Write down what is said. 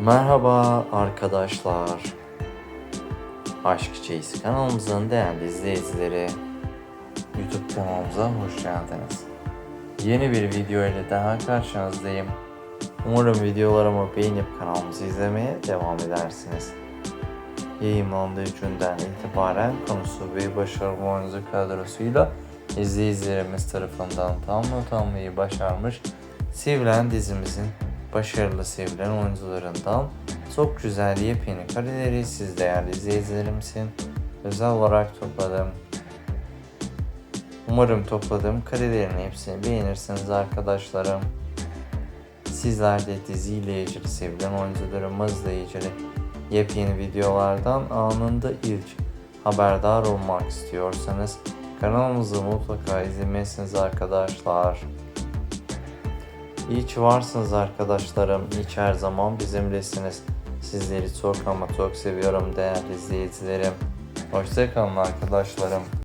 Merhaba arkadaşlar. Aşk Çeyiz kanalımızın değerli izleyicileri. YouTube kanalımıza hoş geldiniz. Yeni bir video ile daha karşınızdayım. Umarım videolarımı beğenip kanalımızı izlemeye devam edersiniz. Yayınlandığı günden itibaren konusu ve başarılı oyuncu kadrosuyla izleyicilerimiz tarafından tam not başarmış Sevilen dizimizin başarılı sevilen oyuncularından çok güzel yepyeni kareleri siz değerli izleyicilerimizin özel olarak topladım. Umarım topladığım karelerin hepsini beğenirsiniz arkadaşlarım. Sizler de diziyle ilgili sevilen oyuncularımızla ilgili yepyeni videolardan anında ilk haberdar olmak istiyorsanız kanalımızı mutlaka izlemelisiniz arkadaşlar. İyi ki varsınız arkadaşlarım. İyi ki her zaman bizimlesiniz. Sizleri çok ama çok seviyorum değerli izleyicilerim. Hoşçakalın arkadaşlarım.